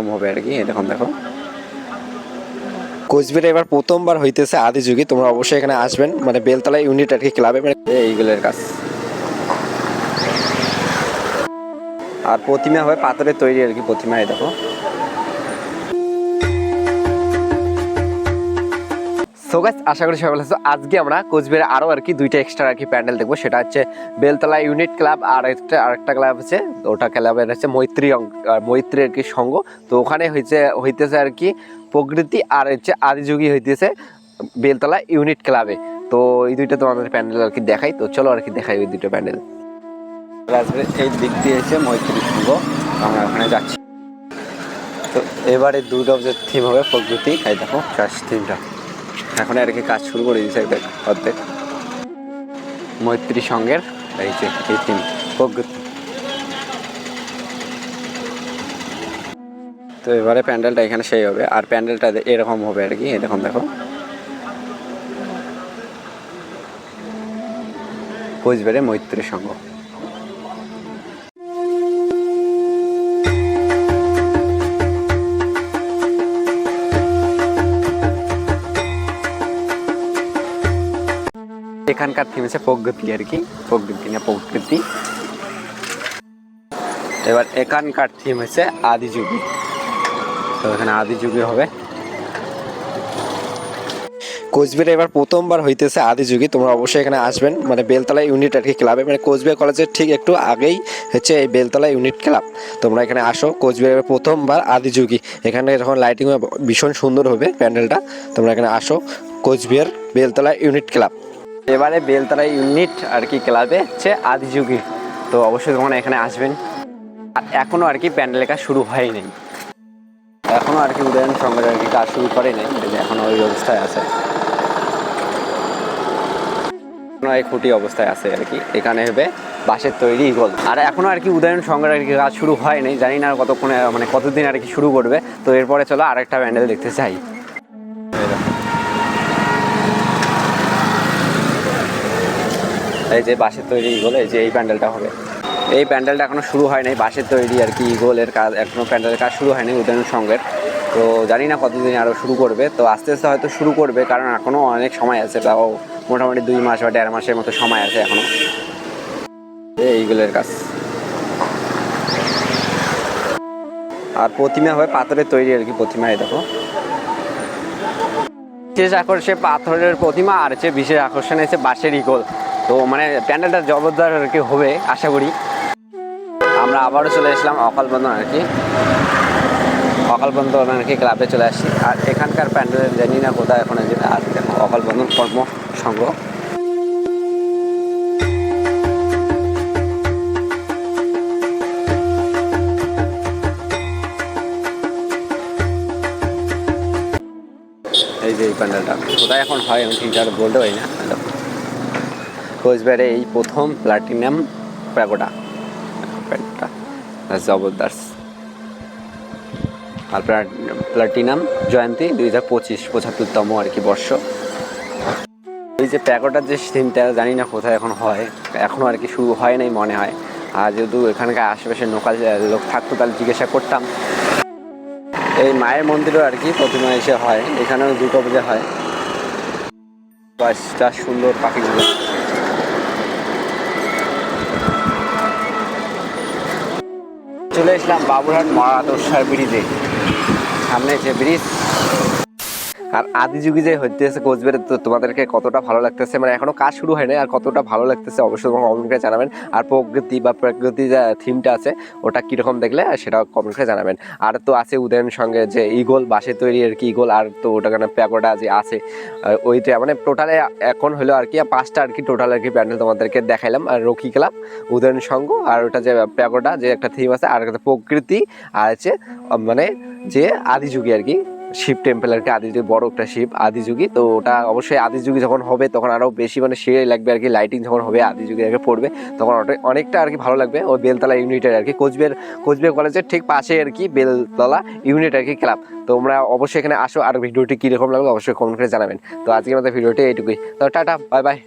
এরকম হবে আর কি এরকম দেখো। কোচবিহারে এবার প্রথমবার হইতেছে আদি যুগে, তোমরা অবশ্যই এখানে আসবেন মানে বেলতলা ইউনিট আর কি ক্লাবে মানে এইগুলোর কাজ। আর প্রতিমা হয় পাথরের তৈরি আর কি প্রতিমা এই দেখো। সো গাইস আশা করি সবাই ভালো আজকে আমরা কোচবিহারে আরও আর কি দুইটা এক্সট্রা আর কি প্যান্ডেল দেখব। সেটা হচ্ছে বেলতলা ইউনিট ক্লাব আর একটা আরেকটা ক্লাব আছে। ওটা ক্লাবের হচ্ছে মৈত্রী মৈত্রী আর কি সঙ্গ তো ওখানে হয়েছে হইতেছে আর কি প্রকৃতি আর হচ্ছে আদিযোগী হইতেছে বেলতলা ইউনিট ক্লাবে তো এই দুইটা তো আমাদের প্যান্ডেল আর কি দেখাই। তো চলো আর কি দেখাই ওই দুটো প্যান্ডেল। আসবে এই দিক দিয়ে মৈত্রী সঙ্গ আমরা ওখানে যাচ্ছি। তো এবারে দুর্গা পুজোর থিম হবে প্রকৃতি। এই দেখো চাষ থিমটা এখন আর কি কাজ শুরু করে দিয়েছে দেখ, অর্ধেক। মৈত্রী সঙ্গের, এই যে, এই থিম প্রকৃতি। তো এবারে প্যান্ডেলটা এখানে সেই হবে, আর প্যান্ডেলটা এরকম হবে আর কি, এরকম দেখো। কোচবিহারে মৈত্রী সঙ্গ। এখানকার থিম আছে প্রগতি আর কি, প্রকৃতি না প্রকৃতি। এবার এখানকার থিম হচ্ছে আদিযুগী। তো এখানে আদিযুগী হবে। কোচবিহারে এবার প্রথমবার হইতেছে আদিযুগী, তোমরা অবশ্যই এখানে আসবেন। মানে বেলতলা ইউনিট আর কি ক্লাবে মানে কোচবিহার কলেজের ঠিক একটু আগেই হচ্ছে এই বেলতলা ইউনিট ক্লাব তোমরা এখানে আসো কোচবিহারের প্রথমবার আদিযুগী। এখানে যখন লাইটিং ভীষণ সুন্দর হবে প্যান্ডেলটা। তোমরা এখানে আসো, কোচবিহার বেলতলা ইউনিট ক্লাব এবারে বেলতলা ইউনিট আর কি ক্লাবে হচ্ছে আদিযুগী। তো অবশ্যই তোমরা এখানে আসবেন। আর এখনও আর কি প্যান্ডেলের কাজ শুরু হয়নি। এখনও আর কি উদয়ন সংঘের আর কি কাজ শুরু করে নাই এখনও ওই অবস্থায় আছে। এই খুঁটি অবস্থায় আছে আর কি। এখানে হবে বাঁশের তৈরি ইগল আর এখনও আর কি উদয়ন সংঘের আর কি কাজ শুরু হয়নি। জানি না কতক্ষণে মানে কতদিন আর কি শুরু করবে। তো এরপরে চলো আরেকটা প্যান্ডেল দেখতে চাই এই দেখো। এই যে বাঁশের তৈরি ইগল যে এই প্যান্ডেলটা হবে। এই প্যান্ডেলটা এখনও শুরু হয় নাই বাঁশের তৈরি আর কি ইগলের কাজ, এখনও প্যান্ডেলের কাজ শুরু হয়নি উদয়ন সংঘের। তো জানি না কতদিন আরও শুরু করবে, তো আস্তে আস্তে হয়তো শুরু করবে, কারণ এখনও অনেক সময় আছে, তাও মোটামুটি দুই মাস বা দেড় মাসের মতো সময় আছে এখনও। এইগুলোর কাজ। আর প্রতিমা হয় পাথরের তৈরি আর কি প্রতিমা দেখো। বিশেষ আকর্ষে পাথরের প্রতিমা আর হচ্ছে বিশেষ আকর্ষণ হচ্ছে বাঁশের ইগল তো মানে প্যান্ডেলটা জবরদার আর কি হবে, আশা করি। আমরা আবারও চলে আসলাম অকালবন্ধন আর কি। অকালবন্ধন আর কি ক্লাবে চলে আসছি। আর এখানকার প্যান্ডেল জানি না কোথায় এখন যেটা আর অকালবন্ধন কর্ম সংঘ। এই যে প্যান্ডেলটা। কোথায় এখন হয় আমি ঠিক আর বলতে পারি না। কোচবিহারে এই প্রথম প্লাটিনাম প্যাগোডা। প্যান্ডেলটা জবরদস্ত। আর প্লা- প্লাটিনাম জয়ন্তী দুই হাজার পঁচিশ, পঁচাত্তরতম আর কি বর্ষ। এই যে প্যাগোটার যে থিমটা জানি না কোথায় এখন হয়। এখনও আর কি শুরু হয় নাই মনে হয়। আর যেহেতু এখানকার আশেপাশে লোকাল লোক থাকতো, তাহলে জিজ্ঞাসা করতাম। এই মায়ের মন্দিরও আর কি প্রতিমা এসে হয়। এখানেও দুটো পুজো হয় সুন্দর পাখিগুলো। চলে এসলাম বাবুরহাট মরাদর্শার ব্রিজে। সামনে যে ব্রিজ আর আদি যুগে যে হইতেছে কোচবিহারে তো তোমাদেরকে কতটা ভালো লাগতেছে মানে এখনও কাজ শুরু হয়নি আর কতটা ভালো লাগতেছে অবশ্যই তোমাকে কমেন্ট করে জানাবেন। আর প্রকৃতি বা প্রকৃতি যে থিমটা আছে, ওটা কীরকম দেখলে সেটা কমেন্ট করে জানাবেন। আর তো আছে উদয়ন সঙ্গে যে ইগল বাসে তৈরি আর কি ইগল আর তো ওটা কেন প্যাকোটা যে আছে ওইটা মানে টোটালে এখন হলো আর কি পাঁচটা আর কি টোটাল আর কি প্যান্ডেল তোমাদেরকে দেখাইলাম। আর রকি ক্লাব, উদয়ন সঙ্গ, আর ওটা যে প্যাকোটা যে একটা থিম আছে, আর একটা প্রকৃতি, আর হচ্ছে মানে যে আদি যুগে আর কি শিব টেম্পল আর কি বড় একটা শিব, আদি যুগী তো ওটা অবশ্যই আদি যুগে যখন হবে, তখন আরও বেশি মানে সে লাগবে আর কি লাইটিং যখন হবে, আদি যুগে আগে পড়বে, তখন ওটা- অনেকটা আর কি ভালো লাগবে। ওই বেলতলা ইউনিটের আর কি, কোচবিহার কোচবিহার কলেজের ঠিক পাশে আর কি বেলতলা ইউনিট আর কি ক্লাব। তোমরা অবশ্যই এখানে আসো, আর ভিডিওটি কীরকম লাগবে অবশ্যই কমেন্ট করে জানাবেন। তো আজকে মতো ভিডিওটি এইটুকুই। তো টাটা বাই বাই